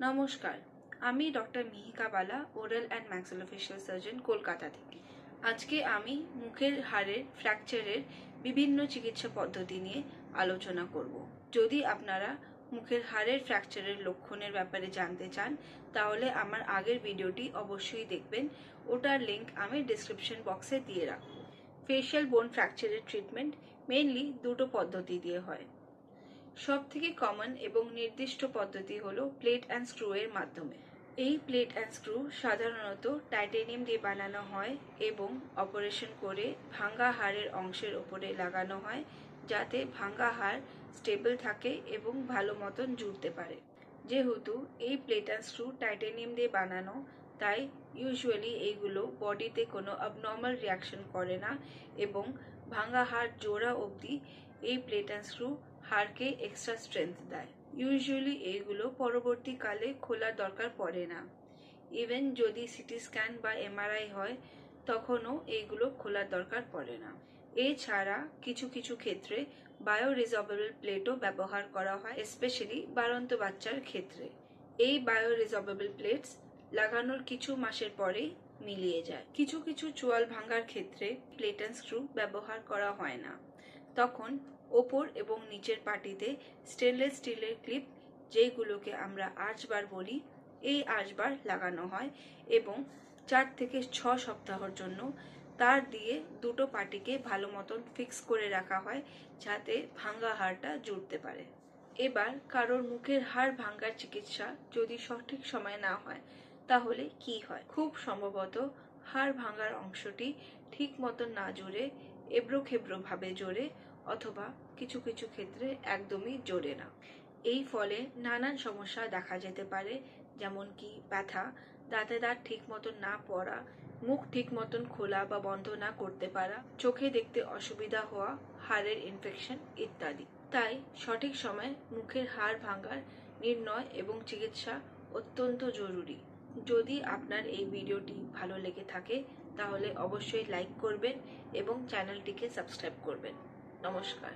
নমস্কার, আমি doctor Mihika Bala, oral and maxillofacial surgeon Kolkata থেকে। আজকে আমি মুখের হাড়ের ফ্র্যাকচারের বিভিন্ন চিকিৎসা পদ্ধতি নিয়ে আলোচনা করব। যদি আপনারা মুখের হাড়ের ফ্র্যাকচারের লক্ষণের ব্যাপারে জানতে চান, তাহলে আমার আগের ভিডিওটি অবশ্যই দেখবেন। ওটার লিঙ্ক আমি ডিসক্রিপশন বক্সে দিয়ে রাখব। ফেশিয়াল বোন ফ্র্যাকচারের ট্রিটমেন্ট মেইনলি দুটো পদ্ধতি দিয়ে হয়। সব থেকে কমন এবং নির্দিষ্ট পদ্ধতি হল প্লেট অ্যান্ড স্ক্রু এর মাধ্যমে। এই প্লেট অ্যান্ড স্ক্রু সাধারণত টাইটেনিয়াম দিয়ে বানানো হয় এবং অপারেশন করে ভাঙ্গা হাড়ের অংশের ওপরে লাগানো হয় যাতে ভাঙ্গা হাড় স্টেবল থাকে এবং ভালো মতন জুড়তে পারে। যেহেতু এই প্লেট অ্যান্ড স্ক্রু টাইটেনিয়াম দিয়ে বানানো, তাই ইউজুয়ালি এইগুলো বডিতে কোনো অবনর্মাল রিয়াকশন করে না এবং ভাঙ্গা হাড় জোড়া অবধি এই প্লেট অ্যান্ড স্ক্রু হাড়কে এক্সট্রা স্ট্রেংথ দেয়। ইউজুয়ালি এইগুলো পরবর্তীকালে খোলার দরকার পড়ে না। ইভেন যদি সিটি স্ক্যান বা এমআরআই হয়, তখনও এইগুলো খোলার দরকার পড়ে না। এছাড়া কিছু কিছু ক্ষেত্রে বায়ো রিজর্ভেবল প্লেটও ব্যবহার করা হয় স্পেশালি বাড়ন্ত বাচ্চার ক্ষেত্রে। এই বায়ো রিজর্ভেবল প্লেটস লাগানোর কিছু মাসের পরেই মিলিয়ে যায়। কিছু কিছু চোয়াল ভাঙার ক্ষেত্রে প্লেট অ্যান্ড স্ক্রু ব্যবহার করা হয় না। তখন ওপর এবং নিচের পাটিতে স্টেনলেস স্টিলের ক্লিপ যেইগুলোকে আমরা আর্চবার বলি, এই আর্চবার লাগানো হয় এবং চার থেকে ছ সপ্তাহর জন্য তার দিয়ে দুটো পাটিকে ভালো মতন ফিক্স করে রাখা হয় যাতে ভাঙ্গা হাড়টা জুড়তে পারে। এবার কারোর মুখের হাড় ভাঙ্গার চিকিৎসা যদি সঠিক সময় না হয়, তাহলে কি হয়? খুব সম্ভবত হাড় ভাঙ্গার অংশটি ঠিক মতন না জুড়ে এবড়ো খেবড়োভাবে জোরে অথবা কিছু কিছু ক্ষেত্রে একদমই জোরে না। এই ফলে নানান সমস্যা দেখা যেতে পারে, যেমন কি ব্যথা, দাঁতে দাঁত ঠিক মতন না পড়া, মুখ ঠিক মতন খোলা বা বন্ধ না করতে পারা, চোখে দেখতে অসুবিধা হওয়া, হাড়ের ইনফেকশন ইত্যাদি। তাই সঠিক সময় মুখের হাড় ভাঙার নির্ণয় এবং চিকিৎসা অত্যন্ত জরুরি। যদি আপনার এই ভিডিওটি ভালো লেগে থাকে, তাহলে অবশ্যই লাইক করবেন এবং চ্যানেলটিকে সাবস্ক্রাইব করবেন। নমস্কার।